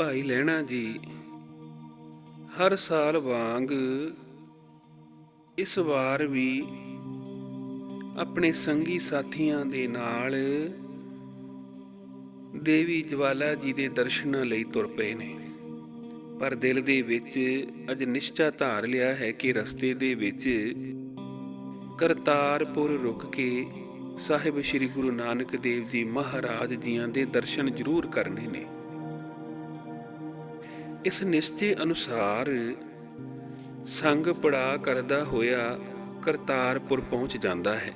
ਭਾਈ ਲੈਣਾ ਜੀ, ਹਰ ਸਾਲ ਵਾਂਗ ਇਸ ਵਾਰ ਵੀ ਆਪਣੇ ਸੰਗੀ ਸਾਥੀਆਂ ਦੇ ਨਾਲ ਦੇਵੀ ਜਵਾਲਾ ਜੀ ਦੇ ਦਰਸ਼ਨਾਂ ਲਈ ਤੁਰ ਪਏ ਨੇ। ਪਰ ਦਿਲ ਦੇ ਵਿੱਚ ਅਜ ਨਿਸ਼ਚਾ ਧਾਰ ਲਿਆ ਹੈ ਕਿ ਰਸਤੇ ਦੇ ਵਿੱਚ ਕਰਤਾਰਪੁਰ ਰੁਕ ਕੇ ਸਾਹਿਬ ਸ੍ਰੀ ਗੁਰੂ ਨਾਨਕ ਦੇਵ ਜੀ ਮਹਾਰਾਜ ਜੀਆਂ ਦੇ ਦਰਸ਼ਨ ਜ਼ਰੂਰ ਕਰਨੇ ਨੇ। ਇਸ ਨਿਸ਼ਚੇ ਅਨੁਸਾਰ ਸੰਗ ਪੜਾ ਕਰਦਾ ਹੋਇਆ ਕਰਤਾਰਪੁਰ ਪਹੁੰਚ ਜਾਂਦਾ ਹੈ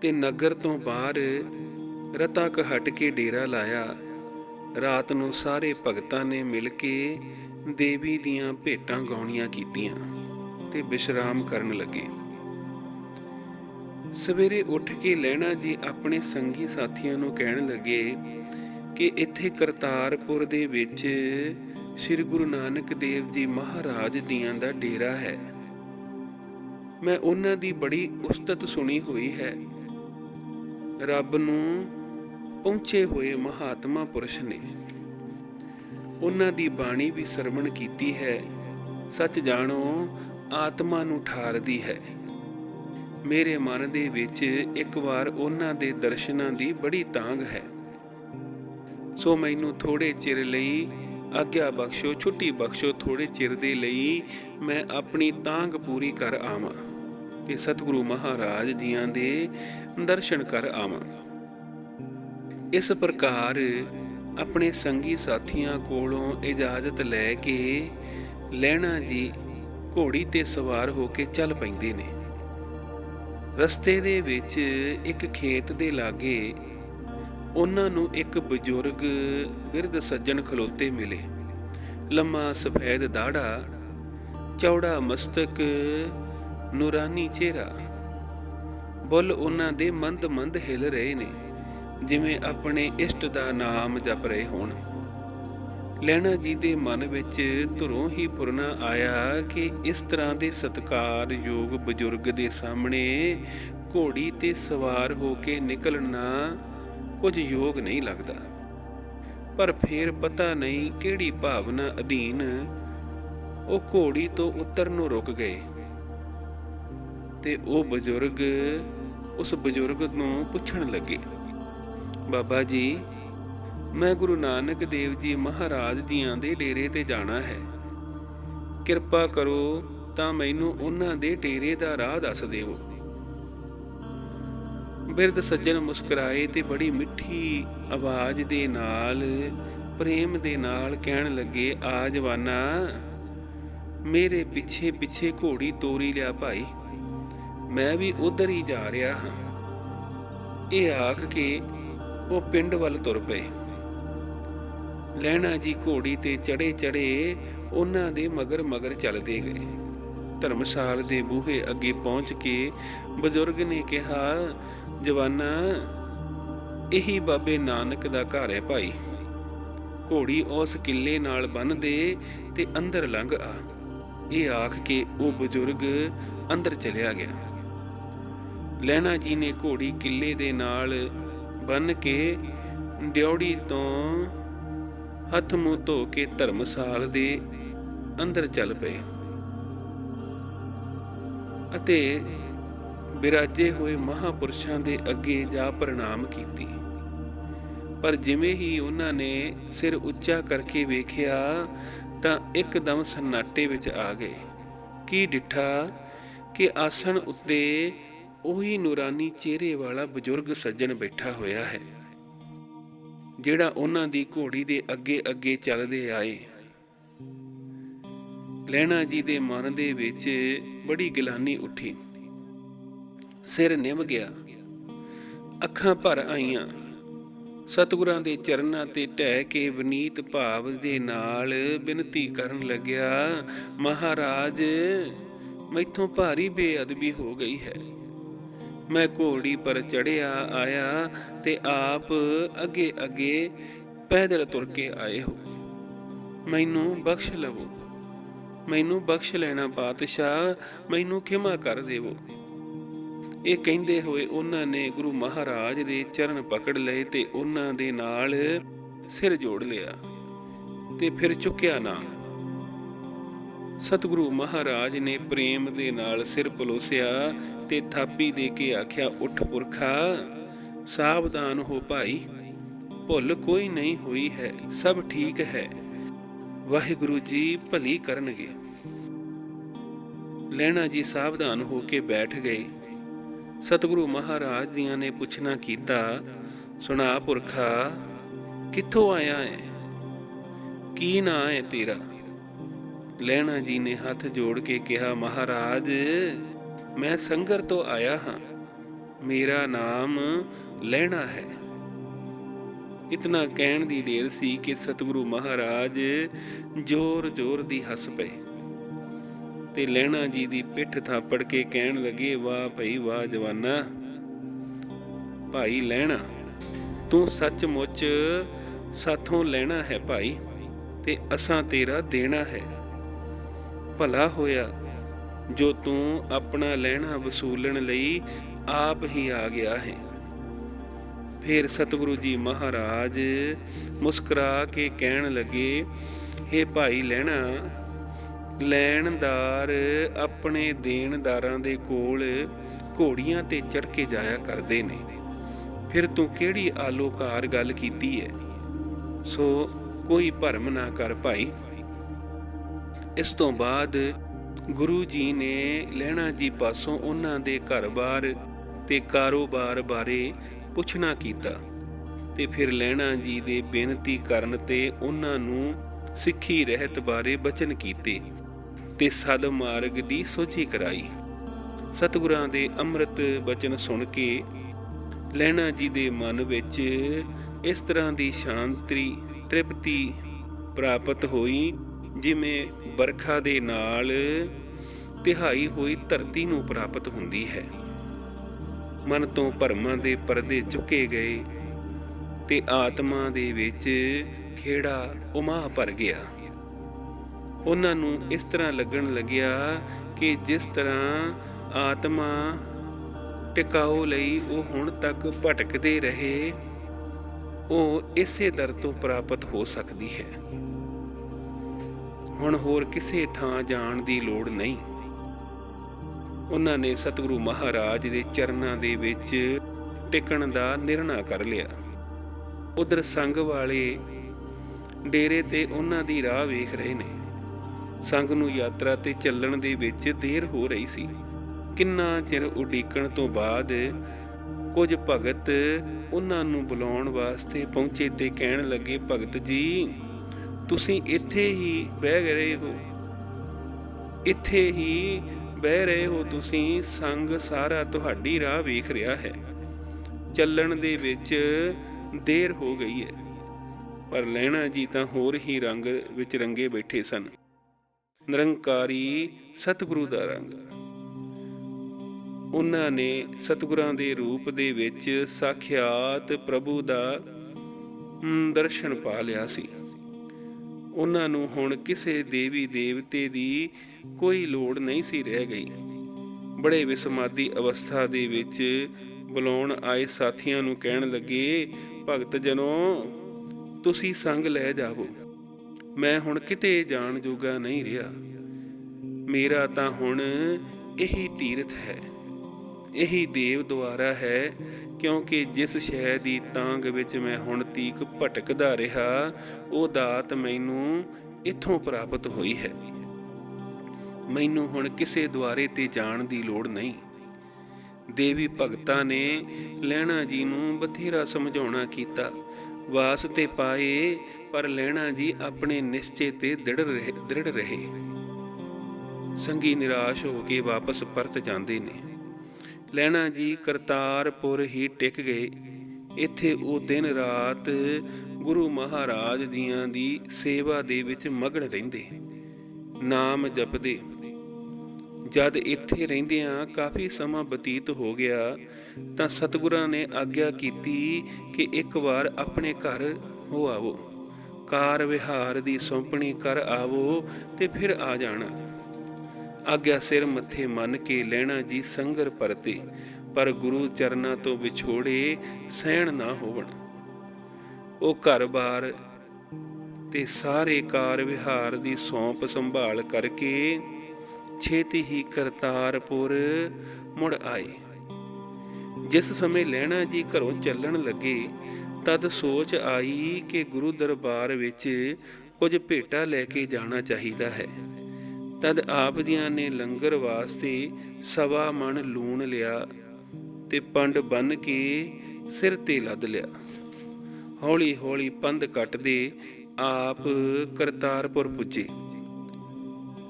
ਤੇ ਨਗਰ ਤੋਂ ਬਾਹਰ ਰਤਾ ਕ ਹਟ ਕੇ ਡੇਰਾ ਲਾਇਆ। ਰਾਤ ਨੂੰ ਸਾਰੇ ਭਗਤਾਂ ਨੇ ਮਿਲ ਕੇ ਦੇਵੀ ਦੀਆਂ ਭੇਟਾਂ ਗਾਉਣੀਆਂ ਕੀਤੀਆਂ ਤੇ ਵਿਸ਼ਰਾਮ ਕਰਨ ਲੱਗੇ। ਸਵੇਰੇ ਉੱਠ ਕੇ ਲੈਣਾ ਜੀ ਆਪਣੇ ਸੰਗੀ ਸਾਥੀਆਂ ਨੂੰ ਕਹਿਣ ਲੱਗੇ ਕਿ ਇੱਥੇ ਕਰਤਾਰਪੁਰ ਦੇ ਵਿੱਚ ਸ੍ਰੀ ਗੁਰੂ ਨਾਨਕ ਦੇਵ ਜੀ ਮਹਾਰਾਜ ਦੀਆਂ ਦਾ ਡੇਰਾ ਹੈ। ਮੈਂ ਉਹਨਾਂ ਦੀ ਬੜੀ ਉਸਤਤ ਸੁਣੀ ਹੋਈ ਹੈ। ਰੱਬ ਨੂੰ ਪਹੁੰਚੇ ਹੋਏ ਮਹਾਤਮਾ ਪੁਰਸ਼ ਨੇ ਉਹਨਾਂ ਦੀ ਬਾਣੀ ਵੀ ਸਰਵਣ ਕੀਤੀ ਹੈ। ਸੱਚ ਜਾਣੋ, ਆਤਮਾ ਨੂੰ ਠਾਰਦੀ ਹੈ। ਮੇਰੇ ਮਨ ਦੇ ਵਿੱਚ ਇੱਕ ਵਾਰ ਉਹਨਾਂ ਦੇ ਦਰਸ਼ਨਾਂ ਦੀ ਬੜੀ ਤਾਂਗ ਹੈ। ਸੋ ਮੈਨੂੰ ਥੋੜੇ ਚਿਰ ਲਈ ਆਗਿਆ ਬਖਸ਼ੋ, ਛੁੱਟੀ ਬਖਸ਼ੋ ਥੋੜੇ ਚਿਰ ਦੇ ਲਈ ਮੈਂ ਆਪਣੀ ਤਾਂਗ ਪੂਰੀ ਕਰ ਆਵਾਂ ਤੇ ਸਤਿਗੁਰੂ ਮਹਾਰਾਜ ਜੀਆਂ ਦੇ ਦਰਸ਼ਨ ਕਰ ਆਵਾਂ। ਇਸ ਪ੍ਰਕਾਰ ਆਪਣੇ ਸੰਗੀ ਸਾਥੀਆਂ ਕੋਲੋਂ ਇਜਾਜ਼ਤ ਲੈ ਕੇ ਲੈਣਾ ਜੀ ਘੋੜੀ ਤੇ ਸਵਾਰ ਹੋ ਕੇ ਚੱਲ ਪੈਂਦੇ ਨੇ। ਰਸਤੇ ਦੇ ਵਿੱਚ ਇੱਕ ਖੇਤ ਦੇ ਲਾਗੇ ਉਹਨਾਂ ਨੂੰ ਇੱਕ ਬਜ਼ੁਰਗ ਬਿਰਧ ਸੱਜਣ ਖਲੋਤੇ ਮਿਲੇ। ਲੰਮਾ ਸਫੈਦ ਦਾੜਾ ਚੌੜਾ ਮਸਤਕ, ਨੂਰਾਨੀ ਚਿਹਰਾ। ਬੁੱਲ ਉਹਨਾਂ ਦੇ ਮੰਦ-ਮੰਦ ਹਿਲ ਰਹੇ ਨੇ, ਜਿਵੇਂ ਆਪਣੇ ਇਸ਼ਟ ਦਾ ਨਾਮ ਜਪ ਰਹੇ ਹੋਣ। ਲੈਣਾ ਜੀ ਦੇ ਮਨ ਵਿੱਚ ਧੁਰੋਂ ਹੀ ਪੁਰਨਾ ਆਇਆ ਕਿ ਇਸ ਤਰ੍ਹਾਂ ਦੇ ਸਤਕਾਰਯੋਗ ਬਜ਼ੁਰਗ ਦੇ ਸਾਹਮਣੇ ਘੋੜੀ ਤੇ ਸਵਾਰ ਹੋ ਕੇ ਨਿਕਲਣਾ ਕੁਝ ਯੋਗ ਨਹੀਂ ਲੱਗਦਾ। ਪਰ ਫੇਰ ਪਤਾ ਨਹੀਂ ਕਿਹੜੀ ਭਾਵਨਾ ਅਧੀਨ ਉਹ ਘੋੜੀ ਤੋਂ ਉੱਤਰ ਨੂੰ ਰੁਕ ਗਏ ਤੇ ਉਹ ਬਜ਼ੁਰਗ ਉਸ ਬਜ਼ੁਰਗ ਨੂੰ ਪੁੱਛਣ ਲੱਗੇ, ਬਾਬਾ ਜੀ, ਮੈਂ ਗੁਰੂ ਨਾਨਕ ਦੇਵ ਜੀ ਮਹਾਰਾਜ ਜੀਆਂ ਦੇ ਡੇਰੇ ਤੇ ਜਾਣਾ ਹੈ। ਕਿਰਪਾ ਕਰੋ ਤਾਂ ਮੈਨੂੰ ਉਹਨਾਂ ਦੇ ਡੇਰੇ ਦਾ ਰਾਹ ਦੱਸ ਦੇਵੋ। ਬਿਰਧ ਸੱਜਣ ਮੁਸਕਰਾਏ ਤੇ ਬੜੀ ਮਿੱਠੀ ਆਵਾਜ਼ ਦੇ ਨਾਲ, ਪ੍ਰੇਮ ਦੇ ਨਾਲ ਕਹਿਣ ਲੱਗੇ, ਆ ਜਵਾਨਾ, ਮੇਰੇ ਪਿੱਛੇ ਪਿੱਛੇ ਘੋੜੀ ਤੋਰੀ ਲਿਆ ਭਾਈ। ਮੈਂ ਵੀ ਉਧਰ ਹੀ ਜਾ ਰਿਹਾ ਹਾਂ। ਇਹ ਆਖ ਕੇ ਉਹ ਪਿੰਡ ਵੱਲ ਤੁਰ ਪਏ। ਲੈਣਾ ਜੀ ਘੋੜੀ ਤੇ ਚੜੇ ਚੜੇ ਉਹਨਾਂ ਦੇ ਮਗਰ ਮਗਰ ਚੱਲਦੇ ਗਏ। ਧਰਮਸ਼ਾਲ ਦੇ ਬੂਹੇ ਅੱਗੇ ਪਹੁੰਚ ਕੇ ਬਜ਼ੁਰਗ ਨੇ ਕਿਹਾ, ਜਵਾਨਾ, ਇਹੀ ਬਾਬੇ ਨਾਨਕ ਦਾ ਘਰ ਹੈ ਭਾਈ। ਘੋੜੀ ਉਸ ਕਿੱਲੇ ਨਾਲ ਬੰਨ ਦੇ ਤੇ ਅੰਦਰ ਲੰਘ ਆ। ਇਹ ਆਖ ਕੇ ਉਹ ਬਜ਼ੁਰਗ ਅੰਦਰ ਚਲਿਆ ਗਿਆ। ਲੈਣਾ ਜੀ ਨੇ ਘੋੜੀ ਕਿੱਲੇ ਦੇ ਨਾਲ ਬੰਨ ਕੇ ਡਿਉੜੀ ਤੋਂ ਹੱਥ ਮੂੰਹ ਧੋ ਕੇ ਧਰਮਸਾਲ ਦੇ ਅੰਦਰ ਚੱਲ ਪਏ। ਅਤੇ ਬਿਰਾਜੇ ਹੋਏ ਮਹਾਪੁਰਸ਼ਾਂ ਦੇ ਅੱਗੇ ਜਾ ਪ੍ਰਣਾਮ ਕੀਤੀ। ਪਰ ਜਿਵੇਂ ਹੀ ਉਹਨਾਂ ਨੇ ਸਿਰ ਉੱਚਾ ਕਰਕੇ ਵੇਖਿਆ, ਤਾਂ ਇੱਕਦਮ ਸન્ਨਾਟੇ ਵਿੱਚ ਆ ਗਏ। ਕੀ ਡਿਠਾ ਕਿ ਆਸਣ ਉੱਤੇ ਉਹੀ ਨੂਰਾਨੀ ਚਿਹਰੇ ਵਾਲਾ ਬਜ਼ੁਰਗ ਸੱਜਣ ਬੈਠਾ ਹੋਇਆ ਹੈ, ਜਿਹੜਾ ਉਹਨਾਂ ਦੀ ਘੋੜੀ ਦੇ ਅੱਗੇ ਅੱਗੇ ਚੱਲਦੇ ਆਏ। ਲੈਣਾ ਜੀ ਦੇ ਮਨ ਦੇ ਵਿੱਚ ਬੜੀ ਗਿਲਾਨੀ ਉੱਠੀ। ਸਿਰ ਨਿਮ ਗਿਆ। ਅੱਖਾਂ ਭਰ ਆਈਆਂ। ਸਤਿਗੁਰਾਂ ਦੇ ਚਰਨਾਂ ਤੇ ਟਹਿ ਕੇ ਵਿਨੀਤ ਭਾਵ ਦੇ ਨਾਲ ਬੇਨਤੀ ਕਰਨ ਲੱਗਿਆ, ਮਹਾਰਾਜ, ਮੈਥੋਂ ਭਾਰੀ ਬੇਅਦਬੀ ਹੋ ਗਈ ਹੈ। ਮੈਂ ਘੋੜੀ ਪਰ ਚੜਿਆ ਆਇਆ ਤੇ ਆਪ ਅੱਗੇ ਅੱਗੇ ਪੈਦਲ ਤੁਰ ਕੇ ਆਏ ਹੋ। ਮੈਨੂੰ ਬਖਸ਼ ਲਵੋ। ਮੈਨੂੰ ਬਖਸ਼ ਲੈਣਾ ਪਾਤਸ਼ਾਹ ਮੈਨੂੰ ਖਿਮਾ ਕਰ ਦੇਵੋ। ਇਹ ਕਹਿੰਦੇ ਹੋਏ ਉਹਨਾਂ ਨੇ ਗੁਰੂ ਮਹਾਰਾਜ ਦੇ ਚਰਨ ਪਕੜ ਲਏ ਤੇ ਉਹਨਾਂ ਦੇ ਨਾਲ ਸਿਰ ਜੋੜ ਲਿਆ ਤੇ ਫਿਰ ਚੁੱਕਿਆ ਨਾ। ਸਤਿਗੁਰੂ ਮਹਾਰਾਜ ਨੇ ਪ੍ਰੇਮ ਦੇ ਨਾਲ ਸਿਰ ਪਲੋਸਿਆ ਤੇ ਥਾਪੀ ਦੇ ਕੇ ਆਖਿਆ, ਉੱਠ ਪੁਰਖਾ, ਸਾਵਧਾਨ ਹੋ ਭਾਈ, ਭੁੱਲ ਕੋਈ ਨਹੀਂ ਹੋਈ ਹੈ, ਸਭ ਠੀਕ ਹੈ। ਵਾਹਿਗੁਰੂ ਜੀ ਭਲੀ ਕਰਨਗੇ। ਲੈਣਾ ਜੀ ਸਾਵਧਾਨ ਹੋ ਕੇ ਬੈਠ ਗਏ। ਸਤਿਗੁਰੂ ਮਹਾਰਾਜ ਜੀਆਂ ਨੇ ਪੁੱਛਣਾ ਕੀਤਾ, ਸੁਣਾ ਪੁਰਖਾ, ਕਿੱਥੋਂ ਆਇਆ ਹੈ ਕੀ ਨਾਂ ਹੈ ਤੇਰਾ? ਲੈਣਾ ਜੀ ਨੇ ਹੱਥ ਜੋੜ ਕੇ ਕਿਹਾ, ਮਹਾਰਾਜ, ਮੈਂ ਸੰਗਰ ਤੋਂ ਆਇਆ ਹਾਂ। ਮੇਰਾ ਨਾਮ ਲੈਣਾ ਹੈ। ਇਤਨਾ ਕਹਿਣ ਦੀ ਦੇਰ ਸੀ ਕਿ ਸਤਿਗੁਰੂ ਮਹਾਰਾਜ ਜ਼ੋਰ-ਜ਼ੋਰ ਦੀ ਹੱਸ ਪਏ ਤੇ ਲੈਣਾ ਜੀ ਦੀ ਪਿੱਠ ਥਾਪੜ ਕੇ ਕਹਿਣ ਲੱਗੇ, ਵਾਹ ਭਈ ਵਾਹ ਜਵਾਨਾ, ਭਾਈ ਲੈਣਾ ਤੂੰ ਸੱਚਮੁੱਚ ਸਾਥੋਂ ਲੈਣਾ ਹੈ ਭਾਈ ਤੇ ਅਸਾਂ ਤੇਰਾ ਦੇਣਾ ਹੈ। ਭਲਾ ਹੋਇਆ ਜੋ ਤੂੰ ਆਪਣਾ ਲੈਣਾ ਵਸੂਲਣ ਲਈ ਆਪ ਹੀ ਆ ਗਿਆ ਹੈ। ਫਿਰ ਸਤਿਗੁਰੂ ਜੀ ਮਹਾਰਾਜ ਮੁਸਕਰਾ ਕੇ ਕਹਿਣ ਲੱਗੇ हे ਭਾਈ ਲੈਣਾ ਲੈਣਦਾਰ ਆਪਣੇ ਦੇਣਦਾਰਾਂ ਦੇ ਕੋਲ ਘੋੜੀਆਂ ਤੇ ਚੜ ਕੇ ਜਾਇਆ ਕਰਦੇ ਨੇ। ਫਿਰ ਤੂੰ ਕਿਹੜੀ ਆਲੋਕਾਰ ਗੱਲ ਕੀਤੀ ਹੈ ਸੋ ਕੋਈ ਭਰਮ ਨਾ ਕਰ ਭਾਈ। ਇਸ ਤੋਂ ਬਾਅਦ ਗੁਰੂ ਜੀ ਨੇ ਲੈਣਾ ਜੀ ਪਾਸੋਂ ਉਹਨਾਂ ਦੇ ਘਰ-ਬਾਰ ਤੇ ਕਾਰੋਬਾਰ ਬਾਰੇ ਪੁੱਛਣਾ ਕੀਤਾ ਤੇ ਫਿਰ ਲੈਣਾ ਜੀ ਦੇ ਬੇਨਤੀ ਕਰਨ ਤੇ ਉਹਨਾਂ ਨੂੰ ਸਿੱਖੀ ਰਹਿਤ ਬਾਰੇ ਬਚਨ ਕੀਤੇ ਤੇ ਸਦ ਮਾਰਗ ਦੀ ਸੋਚੀ ਕਰਾਈ। ਸਤਿਗੁਰਾਂ ਦੇ ਅੰਮ੍ਰਿਤ ਬਚਨ ਸੁਣ ਕੇ ਲੈਣਾ ਜੀ ਦੇ ਮਨ ਵਿੱਚ ਇਸ ਤਰ੍ਹਾਂ ਦੀ ਸ਼ਾਂਤੀ, ਤ੍ਰਿਪਤੀ ਪ੍ਰਾਪਤ ਹੋਈ ਜਿਵੇਂ ਬਰਖਾ ਦੇ ਨਾਲ ਤਿਹਾਈ ਹੋਈ ਧਰਤੀ ਨੂੰ ਪ੍ਰਾਪਤ ਹੁੰਦੀ ਹੈ। ਮਨ ਤੋਂ ਭਰਮਾਂ ਦੇ ਪਰਦੇ ਚੁੱਕੇ ਗਏ ਤੇ ਆਤਮਾ ਦੇ ਵਿੱਚ ਖੇੜਾ ਉਮਾ ਭਰ ਗਿਆ। ਉਹਨਾਂ ਨੂੰ ਇਸ ਤਰ੍ਹਾਂ ਲੱਗਣ ਲੱਗਿਆ ਕਿ ਜਿਸ ਤਰ੍ਹਾਂ ਆਤਮਾ ਟਿਕਾਉ ਲਈ ਉਹ ਹੁਣ ਤੱਕ ਭਟਕਦੇ ਰਹੇ, ਉਹ ਇਸੇ ਦਰ ਤੋਂ ਪ੍ਰਾਪਤ ਹੋ ਸਕਦੀ ਹੈ। ਹੁਣ ਹੋਰ ਕਿਸੇ ਥਾਂ ਜਾਣ ਦੀ ਲੋੜ ਨਹੀਂ। ਉਹਨਾਂ ਨੇ ਸਤਿਗੁਰੂ ਮਹਾਰਾਜ ਦੇ ਚਰਨਾਂ ਦੇ ਵਿੱਚ ਟਿਕਣ ਦਾ ਨਿਰਣਾ ਕਰ ਲਿਆ। ਉਧਰ ਸੰਗ ਵਾਲੇ ਡੇਰੇ ਤੇ ਉਹਨਾਂ ਦੀ ਰਾਹ ਵੇਖ ਰਹੇ ਨੇ। ਸੰਗ ਨੂੰ ਯਾਤਰਾ ਤੇ ਚੱਲਣ ਦੇ ਵਿੱਚ ਦੇਰ ਹੋ ਰਹੀ ਸੀ। ਕਿੰਨਾ ਚਿਰ ਉਡੀਕਣ ਤੋਂ ਬਾਅਦ ਕੁਝ ਭਗਤ ਉਹਨਾਂ ਨੂੰ ਬੁਲਾਉਣ ਵਾਸਤੇ ਪਹੁੰਚੇ ਤੇ ਕਹਿਣ ਲੱਗੇ, ਭਗਤ ਜੀ, ਤੁਸੀਂ ਇੱਥੇ ਹੀ ਬਹਿ ਗਏ ਹੋ। ਇੱਥੇ ਹੀ ਬਹਿ ਰਹੇ ਹੋ ਤੁਸੀਂ, ਸੰਗ ਸਾਰਾ ਤੁਹਾਡੀ ਰਾਹ ਵੇਖ ਰਿਹਾ ਹੈ। ਚੱਲਣ ਦੇ ਵਿੱਚ ਦੇਰ ਹੋ ਗਈ ਹੈ। ਪਰ ਲੈਣਾ ਜੀ ਤਾਂ ਹੋਰ ਹੀ ਰੰਗ ਵਿੱਚ ਰੰਗੇ ਬੈਠੇ ਸਨ। ਨਿਰੰਕਾਰੀ ਸਤਿਗੁਰੂ ਦਾ ਰੰਗ। ਉਹਨਾਂ ਨੇ ਸਤਿਗੁਰਾਂ ਦੇ ਰੂਪ ਦੇ ਵਿੱਚ ਸਾਖਿਆਤ ਪ੍ਰਭੂ ਦਾ ਦਰਸ਼ਨ ਪਾ ਲਿਆ ਸੀ। ਉਹਨਾਂ ਨੂੰ ਹੁਣ ਕਿਸੇ ਦੇਵੀ ਦੇਵਤੇ ਦੀ ਕੋਈ ਲੋੜ ਨਹੀਂ ਸੀ ਰਹਿ ਗਈ। ਬੜੇ ਵਿਸਮਾਦੀ ਅਵਸਥਾ ਦੇ ਵਿੱਚ ਬੁਲਾਉਣ ਆਏ ਸਾਥੀਆਂ ਨੂੰ ਕਹਿਣ ਲੱਗੇ, ਭਗਤ ਜਨੋ, ਤੁਸੀਂ ਸੰਗ ਲੈ ਜਾਵੋ। ਮੈਂ ਹੁਣ ਕਿਤੇ ਜਾਣ ਜੋਗਾ ਨਹੀਂ ਰਿਹਾ। ਮੇਰਾ ਤਾਂ ਹੁਣ ਇਹੀ ਤੀਰਥ ਹੈ। ਇਹੀ ਦੇਵ ਦੁਆਰਾ ਹੈ, ਕਿਉਂਕਿ ਜਿਸ ਸ਼ੈ ਦੀ ਤਾਂਗ ਵਿੱਚ ਮੈਂ ਹੁਣ ਤੀਕ ਭਟਕਦਾ ਰਿਹਾ, ਉਹ ਦਾਤ ਮੈਨੂੰ ਇੱਥੋਂ ਪ੍ਰਾਪਤ ਹੋਈ ਹੈ। ਮੈਨੂੰ ਹੁਣ ਕਿਸੇ ਦੁਆਰੇ ਤੇ ਜਾਣ ਦੀ ਲੋੜ ਨਹੀਂ। ਦੇਵੀ ਭਗਤਾਂ ਨੇ ਲੈਣਾ ਜੀ ਨੂੰ ਬਥੇਰਾ ਸਮਝਾਉਣਾ ਕੀਤਾ। ਵਾਸ ਤੇ ਪਾਏ, ਪਰ ਲੈਣਾ ਜੀ ਆਪਣੇ ਨਿਸ਼ਚੇ ਤੇ ਦ੍ਰਿੜ ਰਹੇ ਦ੍ਰਿੜ ਰਹੇ। ਸੰਗੀ ਨਿਰਾਸ਼ ਹੋ ਕੇ ਵਾਪਸ ਪਰਤ ਜਾਂਦੇ ਨੇ। ਲੈਣਾ ਜੀ ਕਰਤਾਰਪੁਰ ਹੀ ਟਿਕ ਗਏ। ਇੱਥੇ ਉਹ ਦਿਨ ਰਾਤ ਗੁਰੂ ਮਹਾਰਾਜ ਦੀਆਂ ਦੀ ਸੇਵਾ ਦੇ ਵਿੱਚ ਮਗਨ ਰਹਿੰਦੇ। ਨਾਮ ਜਪਦੇ। ਜਦ ਇੱਥੇ ਰਹਿੰਦਿਆਂ ਕਾਫੀ ਸਮਾਂ ਬਤੀਤ ਹੋ ਗਿਆ, ਤਾਂ ਸਤਿਗੁਰਾਂ ਨੇ ਆਗਿਆ ਕੀਤੀ ਕਿ ਇੱਕ ਵਾਰ ਆਪਣੇ ਘਰ ਹੋ ਆਵੋ। ਕਾਰ ਵਿਹਾਰ ਦੀ ਸੌਂਪਣੀ ਕਰ ਆਵੋ ਤੇ ਫਿਰ ਆ ਜਾਣਾ। ਆਗਿਆ ਸਿਰ ਮੱਥੇ ਮੰਨ ਕੇ ਲੈਣਾ ਜੀ ਸੰਗਰ ਪਰਤੇ, ਪਰ ਗੁਰੂ ਚਰਨਾਂ ਤੋਂ ਵਿਛੋੜੇ ਸਹਿਣ ਨਾ ਹੋਵਣ। ਉਹ ਘਰ-ਬਾਰ ਤੇ ਸਾਰੇ ਕਾਰ ਵਿਹਾਰ ਦੀ ਸੌਂਪ ਸੰਭਾਲ ਕਰਕੇ ਛੇਤੀ ਹੀ ਕਰਤਾਰਪੁਰ ਮੁੜ ਆਏ। ਜਿਸ ਸਮੇਂ ਲਹਿਣਾ ਜੀ ਘਰੋਂ ਚੱਲਣ ਲੱਗੇ, ਤਦ ਸੋਚ ਆਈ ਕਿ ਗੁਰੂ ਦਰਬਾਰ ਵਿੱਚ ਕੁਝ ਭੇਟਾ ਲੈ ਕੇ ਜਾਣਾ ਚਾਹੀਦਾ ਹੈ। ਤਦ ਆਪ ਜੀਆਂ ਨੇ ਲੰਗਰ ਵਾਸਤੇ ਸਵਾ ਮਣ ਲੂਣ ਲਿਆ ਤੇ ਪੰਡ ਬੰਨ ਕੇ ਸਿਰ ਤੇ ਲੱਦ ਲਿਆ। ਹੌਲੀ ਹੌਲੀ ਪੰਧ ਕੱਟਦੇ ਆਪ ਕਰਤਾਰਪੁਰ ਪੁੱਜੇ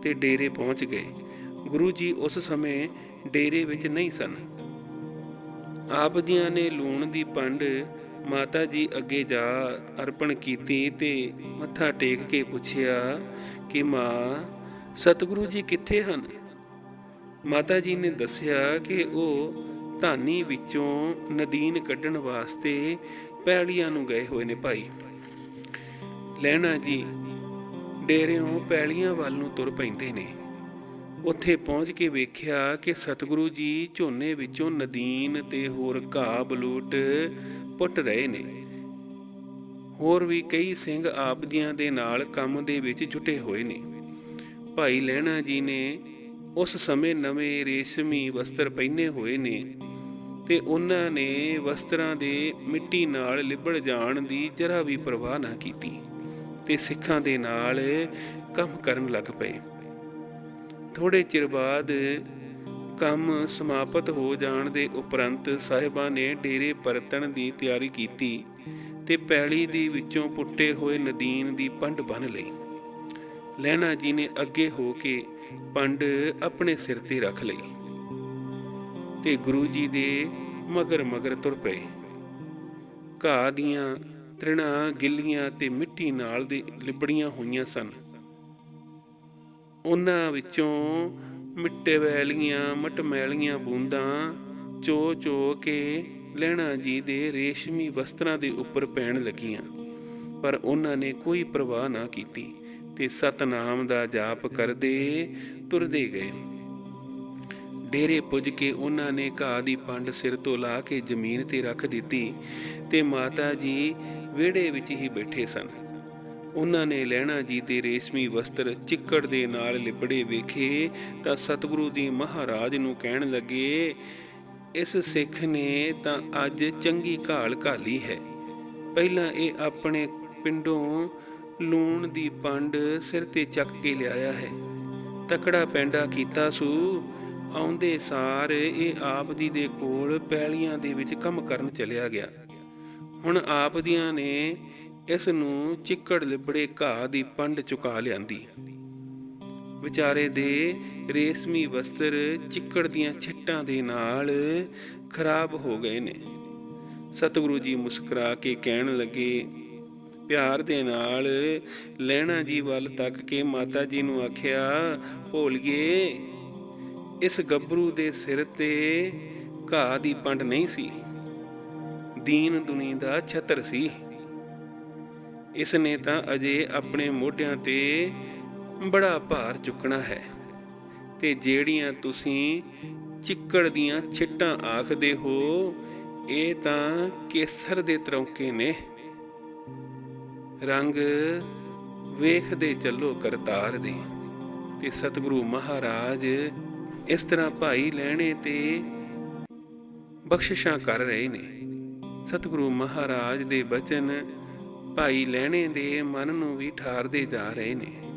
ਤੇ ਡੇਰੇ ਪਹੁੰਚ ਗਏ। ਗੁਰੂ ਜੀ ਉਸ ਸਮੇਂ ਡੇਰੇ ਵਿੱਚ ਨਹੀਂ ਸਨ। ਆਪ ਜੀਆਂ ਨੇ ਲੂਣ ਦੀ ਪੰਡ ਮਾਤਾ ਜੀ ਅੱਗੇ ਜਾ ਅਰਪਣ ਕੀਤੀ ਤੇ ਮੱਥਾ ਟੇਕ ਕੇ ਪੁੱਛਿਆ ਕਿ ਮਾਂ ਸਤਿਗੁਰੂ ਜੀ ਕਿੱਥੇ ਹਨ? ਮਾਤਾ ਜੀ ਨੇ ਦੱਸਿਆ ਕਿ ਉਹ ਧਾਨੀ ਵਿੱਚੋਂ ਨਦੀਨ ਕੱਢਣ ਵਾਸਤੇ ਪੈਲੀਆਂ ਨੂੰ ਗਏ ਹੋਏ ਨੇ ਭਾਈ। ਲੈਣਾ ਜੀ, ਡੇਰਿਓਂ ਪੈਲੀਆਂ ਵੱਲ ਨੂੰ ਤੁਰ ਪੈਂਦੇ ਨੇ। ਉੱਥੇ ਪਹੁੰਚ ਕੇ ਵੇਖਿਆ ਕਿ ਸਤਿਗੁਰੂ ਜੀ ਝੋਨੇ ਵਿੱਚੋਂ ਨਦੀਨ ਤੇ ਹੋਰ ਘਾਹ ਬਲੂਟ ਪੁੱਟ ਰਹੇ ਨੇ। ਹੋਰ ਵੀ ਕਈ ਸਿੰਘ ਆਪ ਜੀਆਂ ਦੇ ਨਾਲ ਕੰਮ ਦੇ ਵਿੱਚ ਜੁਟੇ ਹੋਏ ਨੇ। ਭਾਈ ਲਹਿਣਾ ਜੀ ਨੇ ਉਸ ਸਮੇਂ ਨਵੇਂ ਰੇਸ਼ਮੀ ਵਸਤਰ ਪਹਿਨੇ ਹੋਏ ਨੇ ਤੇ ਉਹਨਾਂ ਨੇ ਵਸਤਰਾਂ ਦੇ ਮਿੱਟੀ ਨਾਲ ਲਿਬੜ ਜਾਣ ਦੀ ਜਰਾ ਵੀ ਪਰਵਾਹ ਨਾ ਕੀਤੀ ਤੇ ਸਿੱਖਾਂ ਦੇ ਨਾਲ ਕੰਮ ਕਰਨ ਲੱਗ ਪਏ। ਥੋੜੇ ਚਿਰ ਬਾਅਦ ਕੰਮ ਸਮਾਪਤ ਹੋ ਜਾਣ ਦੇ ਉਪਰੰਤ ਸਾਹਿਬਾਂ ਨੇ ਡੇਰੇ ਪਰਤਣ ਦੀ ਤਿਆਰੀ ਕੀਤੀ ਤੇ ਪੈਲੀ ਦੀ ਵਿੱਚੋਂ ਪੁੱਟੇ ਹੋਏ ਨਦੀਨ ਦੀ ਪੰਡ ਬੰਨ ਲਈ। ਲਹਿਣਾ ਜੀ ਨੇ ਅੱਗੇ ਹੋ ਕੇ ਪੰਡ ਆਪਣੇ ਸਿਰ ਤੇ ਰੱਖ ਲਈ ਤੇ ਗੁਰੂ ਜੀ ਦੇ ਮਗਰ ਮਗਰ ਤੁਰ ਪਏ। ਘਾਹ ਦੀਆਂ ਤ੍ਰਿਣਾਂ ਗਿੱਲੀਆਂ ਤੇ ਮਿੱਟੀ ਨਾਲ ਦੇ ਲਿਬੜੀਆਂ ਹੋਈਆਂ ਸਨ। ਉਹਨਾਂ ਵਿੱਚੋਂ ਮਿੱਟੇ ਵੈਲੀਆਂ, ਮਟਮੈਲੀਆਂ ਬੂੰਦਾਂ ਚੋ ਚੋ ਕੇ ਲੈਣਾ ਜੀ ਦੇ ਰੇਸ਼ਮੀ ਵਸਤਰਾਂ ਦੇ ਉੱਪਰ ਪੈਣ ਲੱਗੀਆਂ, ਪਰ ਉਹਨਾਂ ਨੇ ਕੋਈ ਪਰਵਾਹ ਨਾ ਕੀਤੀ। ਤੇ ਸਤਨਾਮ ਦਾ ਜਾਪ ਕਰਦੇ ਤੁਰਦੇ ਗਏ। ਡੇਰੇ ਪੁੱਜ ਕੇ ਉਹਨਾਂ ਨੇ ਘਾਹ ਦੀ ਪੰਡ ਸਿਰ ਤੋਂ ਲਾ ਕੇ ਜ਼ਮੀਨ ਤੇ ਰੱਖ ਦਿੱਤੀ ਤੇ ਮਾਤਾ ਜੀ ਵਿਹੜੇ ਵਿੱਚ ਹੀ ਬੈਠੇ ਸਨ। ਉਹਨਾਂ ਨੇ ਲੈਣਾ ਜੀ ਦੇ ਰੇਸ਼ਮੀ ਵਸਤਰ ਚਿੱਕੜ ਦੇ ਨਾਲ ਲਿਬੜੇ ਵੇਖੇ ਤਾਂ ਸਤਿਗੁਰੂ ਦੀ ਮਹਾਰਾਜ ਨੂੰ ਕਹਿਣ ਲੱਗੇ, ਇਸ ਸਿੱਖ ਨੇ ਤਾਂ ਅੱਜ ਚੰਗੀ ਘਾਲ ਘਾਲੀ ਹੈ। ਪਹਿਲਾਂ ਇਹ ਆਪਣੇ ਪਿੰਡੋਂ ਲੂਣ ਦੀ ਪੰਡ ਸਿਰ ਤੇ ਚੱਕ ਕੇ ਲਿਆਇਆ ਹੈ। ਤਕੜਾ ਪੈਂਡਾ ਕੀਤਾ ਸੂ। ਆਉਂਦੇ ਸਾਰ ਇਹ ਆਪ ਦੀ ਦੇ ਕੋਲ ਪੈਲੀਆਂ ਦੇ ਵਿੱਚ ਕੰਮ ਕਰਨ ਚਲਿਆ ਗਿਆ। ਹੁਣ ਆਪ ਦੀਆਂ ਨੇ ਇਸ ਨੂੰ ਚਿੱਕੜ ਲਿਬੜੇ ਘਾਹ ਦੀ ਪੰਡ ਚੁਕਾ ਲਿਆਂਦੀ। ਵਿਚਾਰੇ ਦੇ ਰੇਸ਼ਮੀ ਵਸਤਰ ਚਿੱਕੜ ਦੀਆਂ ਛਿੱਟਾਂ ਦੇ ਨਾਲ ਖਰਾਬ ਹੋ ਗਏ ਨੇ। ਸਤਿਗੁਰੂ ਜੀ ਮੁਸਕਰਾ ਕੇ ਕਹਿਣ ਲੱਗੇ ਪਿਆਰ ਦੇ ਨਾਲ ਲੈਣਾ ਜੀ ਵੱਲ ਤੱਕ ਕੇ ਮਾਤਾ ਜੀ ਨੂੰ ਆਖਿਆ, ਭੋਲੀਏ, ਇਸ ਗੱਭਰੂ ਦੇ ਸਿਰ ਤੇ ਘਾਹ ਦੀ ਪੰਡ ਨਹੀਂ ਸੀ। ਦੀਨ ਦੁਨੀ ਦਾ ਛਤਰ ਸੀ। ਇਸ ਨੇ ਤਾਂ ਅਜੇ ਆਪਣੇ ਮੋਢਿਆਂ ਤੇ ਬੜਾ ਭਾਰ ਚੁੱਕਣਾ ਹੈ ਤੇ ਜਿਹੜੀਆਂ ਤੁਸੀਂ ਚਿੱਕੜ ਦੀਆਂ ਛਿੱਟਾਂ ਆਖਦੇ ਹੋ, ਇਹ ਤਾਂ ਕੇਸਰ ਦੇ ਤਰੌਂਕੇ ਨੇ। ਰੰਗ ਵੇਖਦੇ ਚੱਲੋ ਕਰਤਾਰ ਦੇ। ਤੇ ਸਤਿਗੁਰੂ ਮਹਾਰਾਜ ਇਸ ਤਰ੍ਹਾਂ ਭਾਈ ਲੈਣੇ ਤੇ ਬਖਸ਼ਿਸ਼ਾਂ ਕਰ ਰਹੇ ਨੇ। ਸਤਿਗੁਰੂ ਮਹਾਰਾਜ ਦੇ ਬਚਨ ਭਾਈ ਲੈਣੇ ਦੇ ਮਨ ਨੂੰ ਵੀ ਠਾਰਦੇ ਜਾ ਰਹੇ ਨੇ।